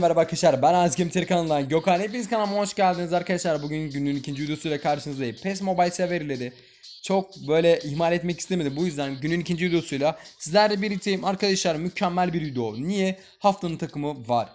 Merhaba arkadaşlar ben Azkim Tır kanalından Gökhan hepiniz kanalıma hoş geldiniz arkadaşlar bugün günün ikinci videosuyla karşınızdayım PES Mobile severleri çok böyle ihmal etmek istemedim bu yüzden günün ikinci videosuyla sizlerle birlikteyim arkadaşlar mükemmel bir video niye haftanın takımı var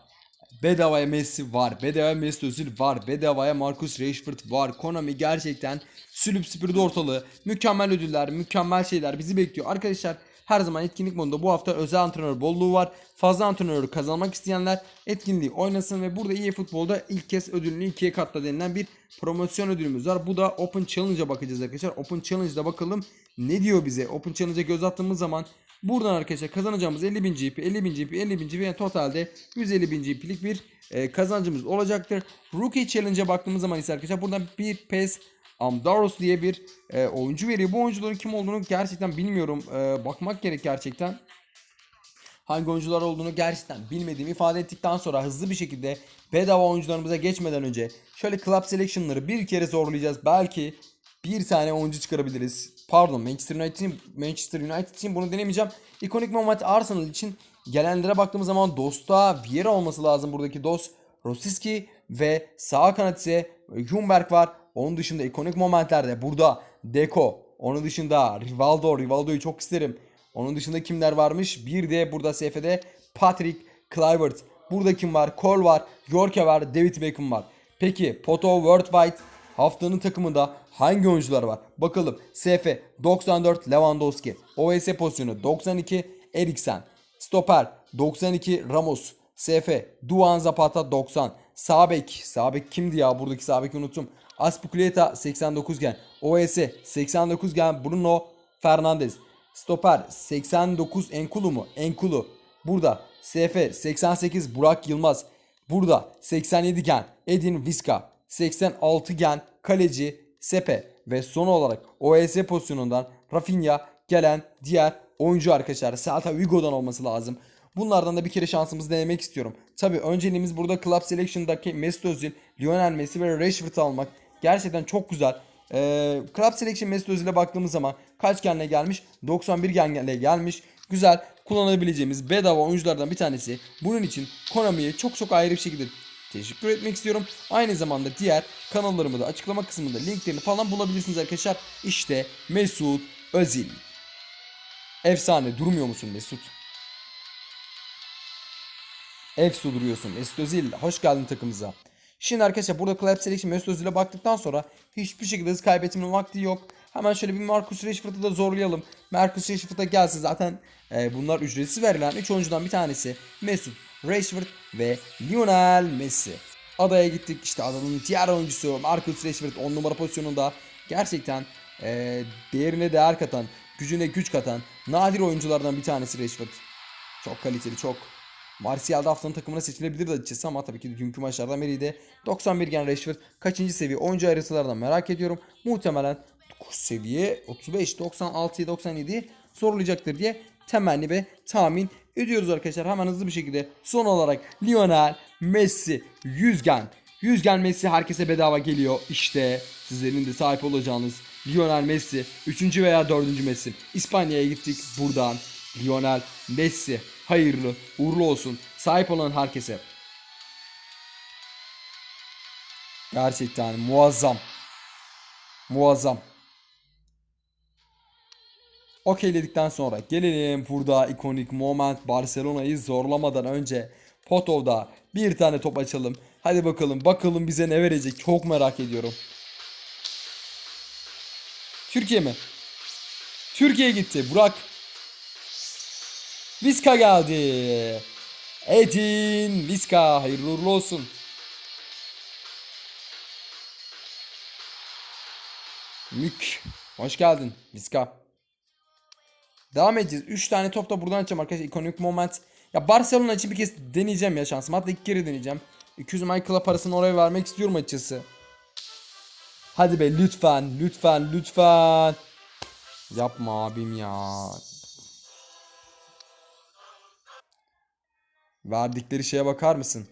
Bedavaya Messi var. Bedavaya Mesut Özil var. Bedavaya Marcus Rashford var. Konami gerçekten sülüp süpürdü ortalığı. Mükemmel ödüller, mükemmel şeyler bizi bekliyor. Arkadaşlar her zaman etkinlik modunda bu hafta özel antrenör bolluğu var. Fazla antrenörü kazanmak isteyenler etkinliği oynasın ve burada iyi futbolda ilk kez ödülünü ikiye katla denilen bir promosyon ödülümüz var. Bu da Open Challenge'a bakacağız arkadaşlar. Open Challenge'da bakalım ne diyor bize. Open Challenge'a göz attığımız zaman Buradan arkadaşlar kazanacağımız 50.000 GP, 50.000 GP, 50.000 GP yani totalde 150.000 GP'lik bir e, kazancımız olacaktır. Rookie Challenge'a baktığımız zaman ise arkadaşlar buradan bir PES Amdaros diye bir e, oyuncu veriyor. Bu oyuncuların kim olduğunu gerçekten bilmiyorum. E, bakmak gerek gerçekten. Hangi oyuncular olduğunu gerçekten bilmediğimi ifade ettikten sonra hızlı bir şekilde bedava oyuncularımıza geçmeden önce şöyle club selection'ları bir kere zorlayacağız. Belki bir tane oyuncu çıkarabiliriz. Pardon Manchester United Manchester United için bunu denemeyeceğim. İkonik moment Arsenal için gelenlere baktığımız zaman Dost'a Vieira olması lazım buradaki Dost. Rosiski ve sağ kanat ise Ljungberg var. Onun dışında ikonik momentlerde burada Deco. Onun dışında Rivaldo. Rivaldo'yu çok isterim. Onun dışında kimler varmış? Bir de burada SF'de Patrick Kluivert. Burada kim var? Cole var. Yorke var. David Beckham var. Peki Poto Worldwide haftanın takımında hangi oyuncular var? Bakalım. SF 94 Lewandowski. OS pozisyonu 92 Eriksen. Stoper 92 Ramos. SF Duan Zapata 90. Sabek. Sabek kimdi ya? Buradaki Sabek'i unuttum. Aspilicueta 89 gen. OS 89 gen. Bruno Fernandes. Stoper 89 Enkulu mu? Enkulu. Burada SF 88 Burak Yılmaz. Burada 87 gen Edin Viska. 86 gen kaleci Sepe ve son olarak OS pozisyonundan Rafinha gelen diğer oyuncu arkadaşlar Celta Vigo'dan olması lazım. Bunlardan da bir kere şansımızı denemek istiyorum. Tabi önceliğimiz burada Club Selection'daki Mesut Özil, Lionel Messi ve Rashford'u almak. Gerçekten çok güzel. Ee, Club Selection Mesut Özil'e baktığımız zaman kaç genle gelmiş? 91 genle gelmiş. Güzel kullanabileceğimiz bedava oyunculardan bir tanesi. Bunun için Konami'ye çok çok ayrı bir şekilde teşekkür etmek istiyorum. Aynı zamanda diğer kanallarımı da açıklama kısmında linklerini falan bulabilirsiniz arkadaşlar. İşte Mesut Özil. Efsane durmuyor musun Mesut? Efsu duruyorsun Mesut Özil. Hoş geldin takımıza. Şimdi arkadaşlar burada Club Selection Mesut Özil'e baktıktan sonra hiçbir şekilde hız kaybetmenin vakti yok. Hemen şöyle bir Marcus Rashford'u da zorlayalım. Marcus Rashford'a gelsin zaten e, bunlar ücretsiz verilen 3 oyuncudan bir tanesi. Mesut, Rashford ve Lionel Messi. Adaya gittik işte adanın diğer oyuncusu Marcus Rashford 10 numara pozisyonunda gerçekten e, değerine değer katan, gücüne güç katan nadir oyunculardan bir tanesi Rashford. Çok kaliteli çok. Martial'da haftanın takımına seçilebilirdi açıkçası ama tabii ki dünkü maçlardan biriydi. 91 gen Rashford kaçıncı seviye oyuncu haritalardan merak ediyorum. Muhtemelen seviye 35, 96, 97 sorulacaktır diye temenni ve tahmin ediyoruz arkadaşlar. Hemen hızlı bir şekilde son olarak Lionel Messi 100 gen. 100 gen Messi herkese bedava geliyor. İşte sizlerin de sahip olacağınız Lionel Messi 3. veya 4. Messi. İspanya'ya gittik buradan Lionel Messi hayırlı uğurlu olsun sahip olan herkese. Gerçekten muazzam. Muazzam. Okeyledikten sonra gelelim burada ikonik moment Barcelona'yı zorlamadan önce Potov'da bir tane top açalım. Hadi bakalım bakalım bize ne verecek çok merak ediyorum. Türkiye mi? Türkiye gitti Burak. Viska geldi. Edin Viska hayırlı uğurlu olsun. Mük. Hoş geldin Viska. Devam edeceğiz. 3 tane top da buradan açacağım arkadaşlar. Ikonik moment. Ya Barcelona için bir kez deneyeceğim ya şansım. Hatta iki kere deneyeceğim. 200 Michael'a parasını oraya vermek istiyorum açıkçası. Hadi be lütfen lütfen lütfen. Yapma abim ya. Verdikleri şeye bakar mısın?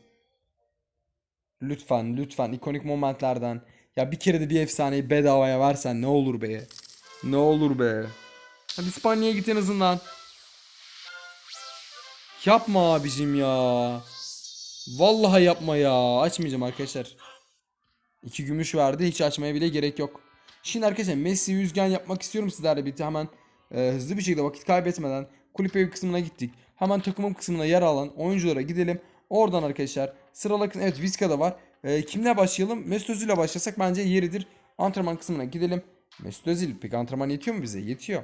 Lütfen lütfen ikonik momentlerden. Ya bir kere de bir efsaneyi bedavaya versen ne olur be. Ne olur be. Hadi İspanya'ya git en azından. Yapma abicim ya. Vallahi yapma ya. Açmayacağım arkadaşlar. İki gümüş verdi. Hiç açmaya bile gerek yok. Şimdi arkadaşlar Messi yüzgen yapmak istiyorum sizlerle birlikte. Hemen e, hızlı bir şekilde vakit kaybetmeden kulüp evi kısmına gittik. Hemen takımın kısmına yer alan oyunculara gidelim. Oradan arkadaşlar sıralı evet Vizca'da var. E, kimle başlayalım? Mesut Özil ile başlasak bence yeridir. Antrenman kısmına gidelim. Mesut Özil peki antrenman yetiyor mu bize? Yetiyor.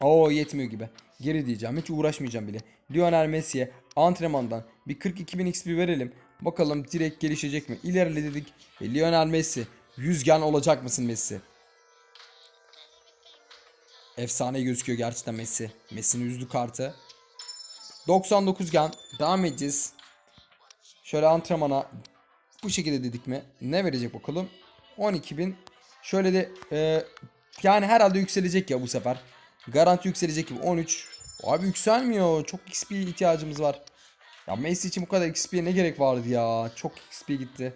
Oo yetmiyor gibi. Geri diyeceğim. Hiç uğraşmayacağım bile. Lionel Messi'ye antrenmandan bir 42.000 XP verelim. Bakalım direkt gelişecek mi? İlerle dedik. E, Lionel Messi. Yüzgen olacak mısın Messi? Efsane gözüküyor gerçekten Messi. Messi'nin yüzlü kartı. 99 gen. Devam edeceğiz. Şöyle antrenmana bu şekilde dedik mi? Ne verecek bakalım? 12.000. Şöyle de e, yani herhalde yükselecek ya bu sefer. Garanti yükselecek gibi 13. Abi yükselmiyor. Çok XP ihtiyacımız var. Ya Messi için bu kadar XP'ye ne gerek vardı ya? Çok XP gitti.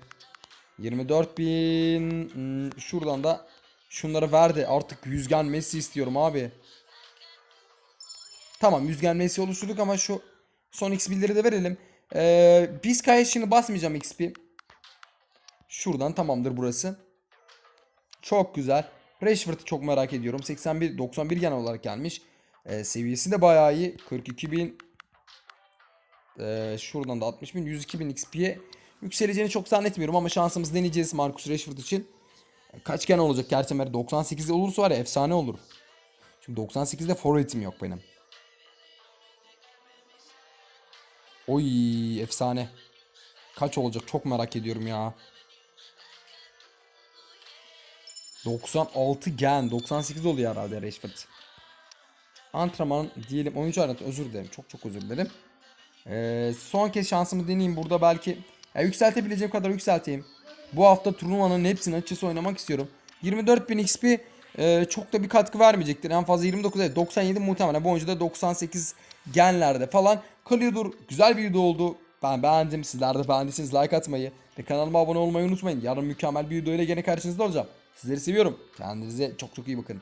24.000 hmm, şuradan da şunları verdi. Artık yüzgen Messi istiyorum abi. Tamam yüzgen Messi oluşturduk ama şu son XP'leri de verelim. Ee, Bizkaya şimdi basmayacağım XP. Şuradan tamamdır burası. Çok güzel. Rashford'u çok merak ediyorum. 81 91 genel olarak gelmiş. Ee, seviyesi de bayağı iyi. 42.000 ee, şuradan da 60.000 102.000 XP'ye yükseleceğini çok zannetmiyorum ama şansımız deneyeceğiz Marcus Rashford için. E, Kaç gen olacak gerçi Mer 98'de olursa var ya efsane olur. Çünkü 98'de forvetim yok benim. Oy efsane. Kaç olacak çok merak ediyorum ya. 96 gen. 98 oluyor herhalde Rashford. Antrenman diyelim oyuncu aranı özür dilerim. Çok çok özür dilerim. Ee, son kez şansımı deneyeyim burada belki. Ya yükseltebileceğim kadar yükselteyim. Bu hafta turnuvanın hepsini açısı oynamak istiyorum. 24.000 XP e, çok da bir katkı vermeyecektir. En fazla 29 evet 97 muhtemelen. Bu oyuncu da 98 genlerde falan kalıyordur. Güzel bir video oldu. Ben beğendim. Sizler de beğendiyseniz like atmayı ve kanalıma abone olmayı unutmayın. Yarın mükemmel bir video ile gene karşınızda olacağım. Sizleri seviyorum. Kendinize çok çok iyi bakın.